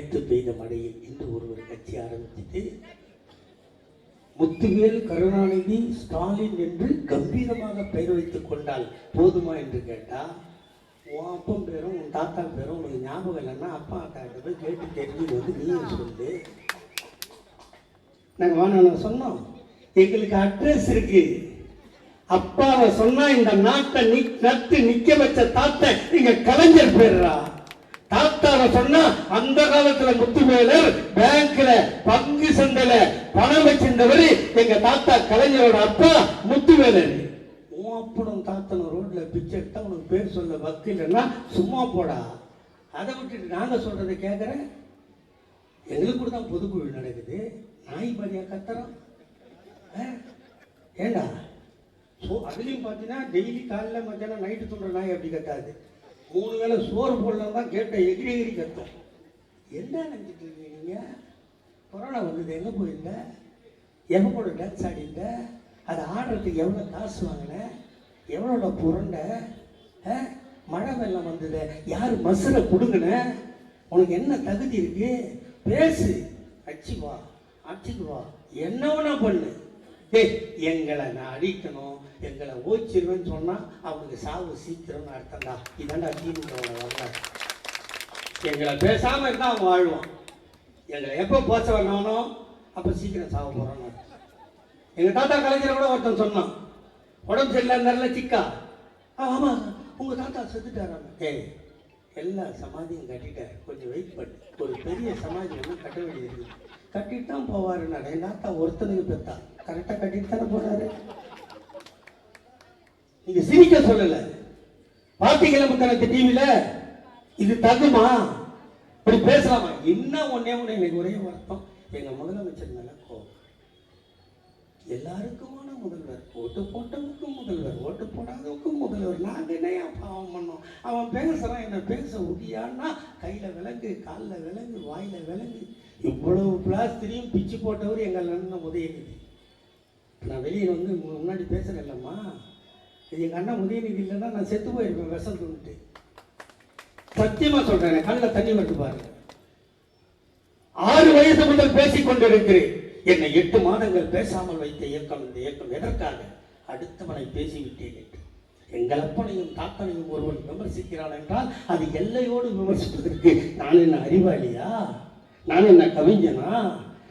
நேற்று பெய்த மழையில் இன்று ஒருவர் கட்சி ஆரம்பிச்சுட்டு முத்துவேல் கருணாநிதி ஸ்டாலின் என்று கம்பீரமாக பெயர் வைத்துக் கொண்டால் போதுமா என்று கேட்டா உன் அப்பன் பேரும் உன் தாத்தா பேரும் உனக்கு ஞாபகம் இல்லைன்னா அப்பா அக்கா போய் கேட்டு தெரிஞ்சு வந்து நீ சொல்லு. நாங்கள் வாங்க சொன்னோம் எங்களுக்கு அட்ரஸ் இருக்கு. அப்பாவை சொன்னா இந்த நாட்டை நி நட்டு நிக்க வச்ச தாத்தா இங்க கலைஞர் பேர்றா தாத்தாவை சொன்னா அந்த காலத்துல முத்துவேலர் பேங்க்ல பங்கு சந்தையில பணம் வச்சிருந்தவர் எங்க தாத்தா கலைஞரோட அப்பா முத்துவேலர். உன் அப்பனும் தாத்தனும் ரோட்ல பிச்சை எடுத்தா உனக்கு பேர் சொல்ல வக்கில்லைன்னா சும்மா போடா. அதை விட்டுட்டு நாங்க சொல்றதை கேட்கறேன் எங்களுக்கு கூட தான் பொதுக்குழு நடக்குது. நாய் பாரியா கத்துறோம். ஏண்டா? ஸோ அதுலேயும் பார்த்தீங்கன்னா டெய்லி காலையில் மத்தியானம் நைட்டு தூண்டுற நாய் அப்படி கத்தாது. மூணு வேளை சோறு போடலாம் தான் கேட்ட எகிரி எகிரி கத்தம் என்ன நினைச்சிட்டு இருக்கீங்க நீங்கள் கொரோனா வந்தது எங்கே போயிருந்த? எவன் கூட டான்ஸ் ஆடிந்த அதை ஆடுறதுக்கு எவ்வளோ காசு வாங்கின? எவ்வளோட புரண்ட? மழை வெள்ளம் வந்தது. யார் மசுரை கொடுங்கின? உனக்கு என்ன தகுதி இருக்கு? பேசு. அச்சு வா அச்சுக்கு வா. என்ன வேணா பண்ணு. டேய் எங்களை நான் அடிக்கணும். எங்களை ஓச்சிருவேன்னு சொன்னால் அவனுக்கு சாவு சீக்கிரம்னு அர்த்தம்டா. இதாண்டா திமுக வரலாறு. எங்களை பேசாமல் இருந்தால் அவன் வாழ்வான். எங்களை எப்போ போச்ச வரணும் அப்போ சீக்கிரம் சாவு போறான்னு எங்கள் தாத்தா கலைஞர் கூட ஒருத்தன் சொன்னான். உடம்பு சரியில்லைன்னார்ல சிக்கா? ஆ, உங்கள் தாத்தா செத்துட்டாராங்க ஏய் எல்லா சமாதியும் கட்டிட்டார் கொஞ்சம் வெயிட் பண்ணு. ஒரு பெரிய சமாதி ஒன்று கட்ட வேண்டியது கட்டிட்டு தான் போவாருன்னா என் தாத்தா ஒருத்தனுக்கு பெத்தா. கரெக்டாக கட்டிட்டு தானே போனார்? நீங்க சிரிக்க சொல்லல. பார்த்தீங்களா முத்தனத்து டிவியில இது தகுமா? இப்படி பேசலாமா? என்ன ஒண்ணே ஒண்ணு? எனக்கு ஒரே வருத்தம். எங்க முதலமைச்சர் மேல கோபம். எல்லாருக்குமான முதல்வர் ஓட்டு போட்டவனுக்கும் முதல்வர் ஓட்டு போடாதவனுக்கும் முதல்வர். நாங்க என்ன பாவம் பண்ணோம்? அவன் பேசுறான் என்ன பேச முடியான்னா கையில விலங்கு காலில் விலங்கு வாயில விலங்கு. இவ்வளவு பிளாஸ்திரியும் பிச்சு போட்டவர் எங்கள் அண்ணன் உதயநிதி. நான் வெளியே வந்து முன்னாடி பேசுறேன் இல்லம்மா எங்கள் அண்ணன் உதயநிதி இல்லைன்னா நான் செத்து போயிருப்பேன் விஷம் தூண்டு சத்தியமாக சொல்கிறேன் கண்ணில் தண்ணி மட்டும் பாருங்க. ஆறு வயசு முதல் பேசிக் கொண்டிருக்கிறேன். என்னை எட்டு மாதங்கள் பேசாமல் வைத்த இயக்கம் இந்த இயக்கம் எதற்காக? அடுத்தவனை பேசிவிட்டேன் என்று. எங்கள் அப்பனையும் தாத்தனையும் ஒருவன் விமர்சிக்கிறான் என்றால் அது எல்லையோடு விமர்சிப்பதற்கு நான் என்ன அறிவாளியா? நான் என்ன கவிஞனா?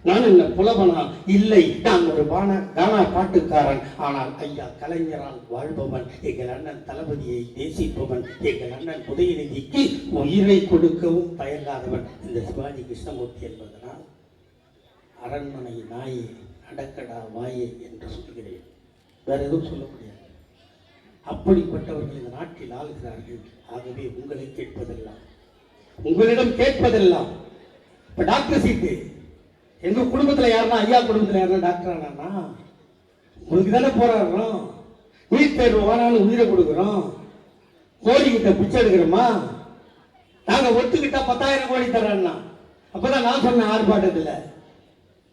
நான் என்ன புலவனா? இல்லை. நான் ஒரு பான கானா பாட்டுக்காரன் ஆனால் ஐயா கலைஞரால் வாழ்பவன் எங்கள் அண்ணன் தளபதியை நேசிப்பவன் எங்கள் அண்ணன் உதயநிதிக்கு உயிரை கொடுக்கவும் தயங்காதவன். இந்த சிவாஜி கிருஷ்ணமூர்த்தி என்பதனால் அரண்மனை நாயே அடக்கடா வாயே என்று சொல்கிறேன். வேற எதுவும் சொல்ல முடியாது. அப்படிப்பட்டவர்கள் இந்த நாட்டில் ஆளுகிறார்கள். ஆகவே உங்களை கேட்பதெல்லாம் உங்களிடம் கேட்பதெல்லாம் இப்போ டாக்டர் சீட்டு. எங்க குடும்பத்துல யாருன்னா ஐயா குடும்பத்துல யாருன்னா டாக்டர் ஆனானா? உங்களுக்கு தானே போராடுறோம். நீட் தேர்வு வேணாலும் உயிரை கொடுக்குறோம். கோழிக்கிட்ட கிட்ட பிச்சை எடுக்கிறோமா? நாங்க ஒத்துக்கிட்டா பத்தாயிரம் கோடி தர்றோம்னா அப்பதான் நான் சொன்னேன் ஆர்ப்பாட்டத்தில்.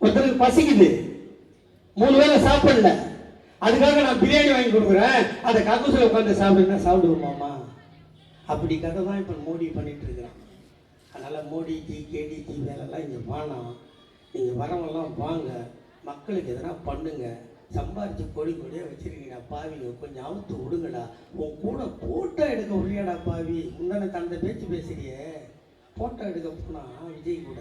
ஒருத்தருக்கு பசிக்குது. மூணு வேளை சாப்பிடல. அதுக்காக நான் பிரியாணி வாங்கி கொடுக்குறேன். அதை கக்கூசில் உட்காந்து சாப்பிடுன்னா சாப்பிடுவோமாமா? அப்படி கதை தான் இப்போ மோடி பண்ணிட்டு இருக்கிறான். அதனால மோடிக்கு கேடிக்கு வேலைலாம் இங்கே வேணாம். நீங்கள் வரவெல்லாம் வாங்க மக்களுக்கு எதனா பண்ணுங்க. சம்பாரித்து கொடி கொடியாக வச்சுருக்கீங்க பாவிங்க கொஞ்சம் அவுத்து விடுங்கடா. உன் கூட போட்டோ எடுக்க உள்ளியாடா பாவி. முன்னாடி தந்த பேச்சு பேசுறியே. போட்டோ எடுக்க போனா விஜய் கூட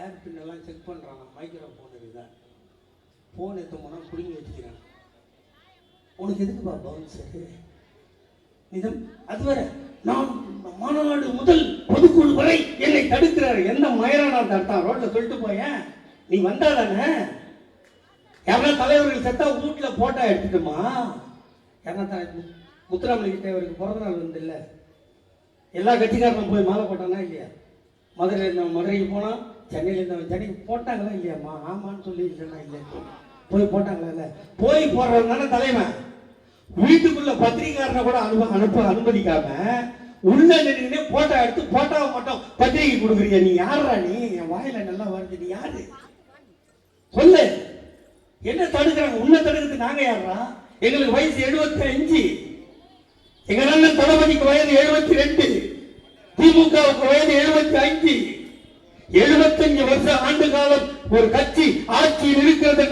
ஏர் பின்னெல்லாம் செக் பண்ணுறான் மைக்ரோ ஃபோன் இருக்குதா? ஃபோன் எடுத்து போனால் பிடுங்கி வச்சுக்கிறான். உனக்கு எதுக்குப்பா பவுன்ஸு நிதம் அது வேறு. நான் மாநாடு முதல் பொதுக்குழு வரை என்னை தடுக்கிறார். எந்த மயரானா தடுத்தான் ரோட்ல சொல்லிட்டு போயேன். நீ வந்தாதானே? யாரா தலைவர்கள் செத்தா வீட்டில் போட்டா எடுத்துட்டுமா? யாரா தலை முத்துராமலிங்க தேவருக்கு பிறந்த நாள் வந்து இல்லை எல்லா கட்சிக்காரனும் போய் மாலை போட்டானா இல்லையா? மதுரையில் இருந்தவன் மதுரைக்கு போனான் சென்னையில் இருந்தவன் சென்னைக்கு போட்டாங்களா இல்லையாம்மா? ஆமான்னு சொல்லி இல்லைன்னா இல்லை போய் போட்டாங்களா இல்லை? போய் போடுறவன் தானே தலைவன். வீட்டுக்குள்ள பத்திரிகாரனை கூட அனுப அனுப்ப அனுமதிக்காம உள்ள நின்று போட்டோ எடுத்து போட்டோவை மட்டும் பத்திரிகை கொடுக்குறீங்க. நீ யாரா நீ? என் வாயில நல்லா வருது. நீ யாரு? சொல்லு. என்ன தடுக்கிறாங்க? உன்னை தடுக்கிறது நாங்க யாரா எங்களுக்கு வயசு எழுபத்தி அஞ்சு எங்க அண்ணன் தளபதிக்கு வயது எழுபத்தி ரெண்டு திமுகவுக்கு வயது எழுபத்தி அஞ்சு 75 வருஷ ஆண்டு காலம் ஒரு கட்சி ஆட்சியில் இருக்கிறது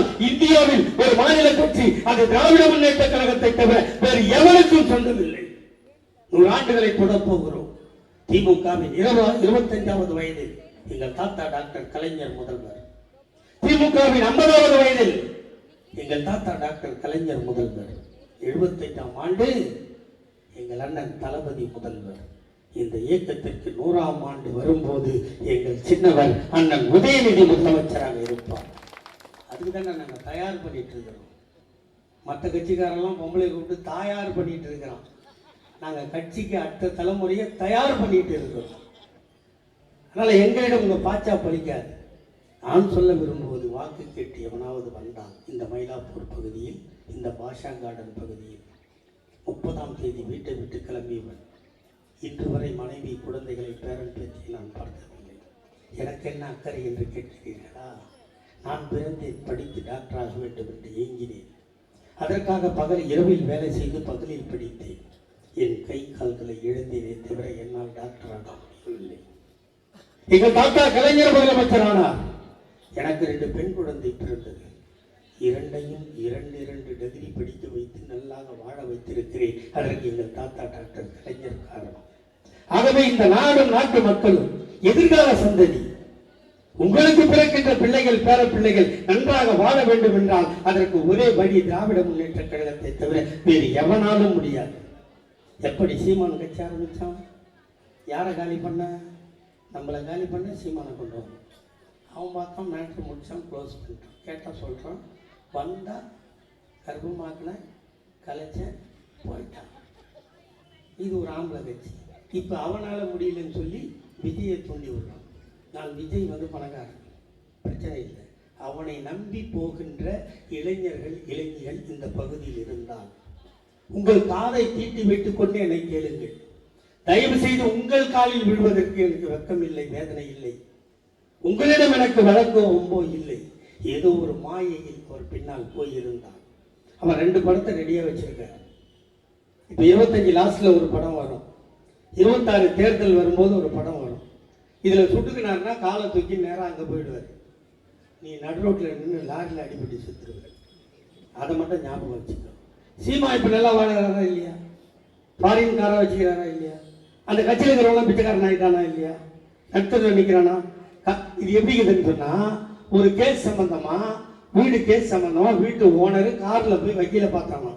என்று இந்தியாவில் ஒரு மாநில கட்சி அது திராவிட முன்னேற்ற கழகத்தை தவிர வேறு எவருக்கும் சொந்தமில்லை. நூறாண்டுகளை தொடப்போகிறோம் தொடப் போகிறோம். திமுகவின் இருபத்தஞ்சாவது வயதில் எங்கள் தாத்தா டாக்டர் கலைஞர் முதல்வர். திமுகவின் ஐம்பதாவது வயதில் எங்கள் தாத்தா டாக்டர் கலைஞர் முதல்வர். எழுபத்தைந்தாம் ஆண்டு எங்கள் அண்ணன் தளபதி முதல்வர். இந்த இயக்கத்திற்கு நூறாம் ஆண்டு வரும்போது எங்கள் சின்னவர் அண்ணன் உதயநிதி முதலமைச்சராக இருப்பார். அதுக்கு தானே நாங்கள் தயார் பண்ணிட்டு இருக்கிறோம். மற்ற கட்சிக்காரெல்லாம் பொம்பளை கூப்பிட்டு தயார் பண்ணிட்டு இருக்கிறோம் நாங்கள் கட்சிக்கு அடுத்த தலைமுறையை தயார் பண்ணிட்டு இருக்கிறோம். அதனால் எங்களிடம் உங்கள் பாச்சா பலிக்காது நான் சொல்ல விரும்புவது வாக்கு கேட்டு எவனாவது வந்தான் இந்த மயிலாப்பூர் பகுதியில் இந்த பாஷா கார்டன் பகுதியில் முப்பதாம் தேதி வீட்டை விட்டு கிளம்பியவன் இன்று வரை மனைவி குழந்தைகளை பேரன் பேத்தி நான் பார்த்ததில்லை எனக்கு என்ன அக்கறை என்று கேட்கிறீர்களா? நான் பிறந்தேன் படித்து டாக்டர் ஆக வேண்டும் என்று ஏங்கினேன். அதற்காக பகல் இரவில் வேலை செய்து பகலில் படித்தேன். என் கை கால்களை இழந்தேனே தவிர என்னால் டாக்டர் ஆக முடியவில்லை. எங்கள் தாத்தா கலைஞர் முதலமைச்சர் ஆனார் எனக்கு ரெண்டு பெண் குழந்தை பிறந்தது. இரண்டையும் இரண்டு இரண்டு டிகிரி படிக்க வைத்து நல்லாக வாழ வைத்திருக்கிறேன். அதற்கு எங்கள் தாத்தா டாக்டர் கலைஞர் காரணம். ஆகவே இந்த நாடும் நாட்டு மக்களும் எதிர்கால சந்ததி உங்களுக்கு பிறக்கின்ற பிள்ளைகள் பேர பிள்ளைகள் நன்றாக வாழ வேண்டும் என்றால் அதற்கு ஒரே வழி திராவிட முன்னேற்ற கழகத்தை தவிர வேறு எவனாலும் முடியாது. எப்படி சீமான் கட்சி ஆரம்பித்தான் யாரை காலி பண்ண? நம்மளை காலி பண்ண சீமானை கொண்டு வந்தோம் அவன் பார்த்தான் மேட்ரு முடிச்சான் க்ளோஸ் பண்ணிட்டான். கேட்டால் சொல்கிறான் வந்தால் கர்ப்பமாக்கின கலைச்சேன் போயிட்டான். இது ஒரு ஆம்பளை கட்சி. இப்போ அவனால் முடியலன்னு சொல்லி விதியை தூண்டி விடுறான். நான் விஜய் வந்து பணக்காரன். பிரச்சனை இல்லை. அவனை நம்பி போகின்ற இளைஞர்கள் இளைஞர்கள் இந்த பகுதியில் இருந்தால். உங்கள் காதை தீட்டி வைத்துக் கொண்டு என்னை கேளுங்கள். தயவு செய்து உங்கள் காலில் விழுவதற்கு எனக்கு வெக்கம் இல்லை வேதனை இல்லை. உங்களிடம் எனக்கு வழக்கோ ஒம்போ இல்லை. ஏதோ ஒரு மாயையில் ஒரு பின்னால் போயிருந்தான் அவன் ரெண்டு படத்தை ரெடியாக வச்சிருக்கான் இப்போ இருபத்தஞ்சு லாஸ்ட்ல ஒரு படம் வரும். இருபத்தாறு தேர்தல் வரும்போது ஒரு படம் வரும். இதில் சுட்டுக்கினார்னா காலை தூக்கி நேராக அங்கே போயிடுவார். நீ நடு ரோட்டில் நின்று லாரியில் அடிபட்டு செத்துருவார் அதை மட்டும் ஞாபகம் வச்சுக்கணும் சீமா இப்போ நல்லா வாழறாரா இல்லையா? ஃபாரின் காரை வச்சுக்கிறாரா இல்லையா? அந்த கட்சியில் இருக்கிறவங்க பிச்சைக்காரன் ஆகிட்டானா இல்லையா? நட்சத்திரம் நிற்கிறானா க- இது எப்படி இருக்குதுன்னு சொன்னால் ஒரு கேஸ் சம்மந்தமாக வீடு கேஸ் சம்மந்தமாக வீட்டு ஓனர் காரில் போய் வக்கீல பார்த்தானா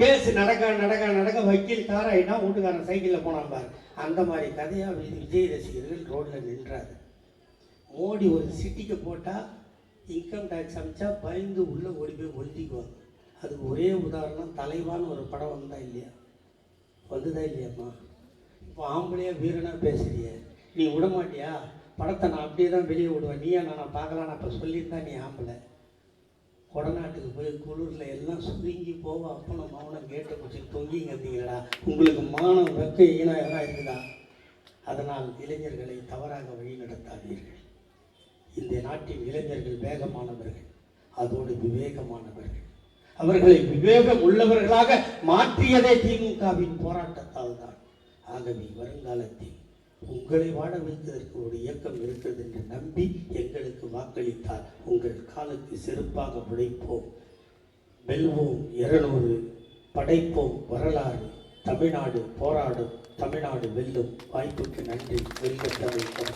கேஸ் நடக்க நடக்க நடக்க வக்கீல் கார் வீட்டுக்காரன் சைக்கிளில் போனான் பாரு. அந்த மாதிரி கதையாக விஜய் ரசிகர்கள் ரோட்டில் நின்றாரு. மோடி ஒரு சிட்டிக்கு போட்டால் இன்கம் டேக்ஸ் அமைச்சா பயந்து உள்ளே ஓடி போய் ஒழிஞ்சிக்குவாங்க. அதுக்கு ஒரே உதாரணம் தலைவான்னு ஒரு படம் வந்தா இல்லையா? வந்துதா இல்லையாம்மா? இப்போ ஆம்பளையா வீரனாக பேசுறிய. நீ விட மாட்டியா படத்தை நான் அப்படியே தான் வெளியே விடுவேன். நீயா நான் பார்க்கலாம் அப்போ சொல்லியிருந்தா நீ ஆம்பளை. கொடநாட்டுக்கு போய் குளிரில் எல்லாம் சுருங்கி போக அப்போ நம்ம அவனை கேட்டை பிடிச்சி தொங்கிங்க இருந்தீங்களா உங்களுக்கு மானம் வெக்க ஈனம் எல்லாம் இருக்குதா? அதனால் இளைஞர்களை தவறாக வழி நடத்தாதீர்கள் இந்த நாட்டின் இளைஞர்கள் வேகமானவர்கள் அதோடு விவேகமானவர்கள். அவர்களை விவேகம் உள்ளவர்களாக மாற்றியதே திமுகவின் போராட்டத்தால் தான் ஆகவே வருங்காலத்தில் உங்களை வாழ வைப்பதற்கு ஒரு இயக்கம் இருக்கிறது என்று நம்பி எங்களுக்கு வாக்களித்தால் உங்கள் காலத்தை செருப்பாக உழைப்போம். வெல்வோம் இருநூறு. படைப்போம் வரலாறு. தமிழ்நாடு போராடும். தமிழ்நாடு வெல்லும். வாய்ப்புக்கு நன்றி. வெல்ல தமிழ்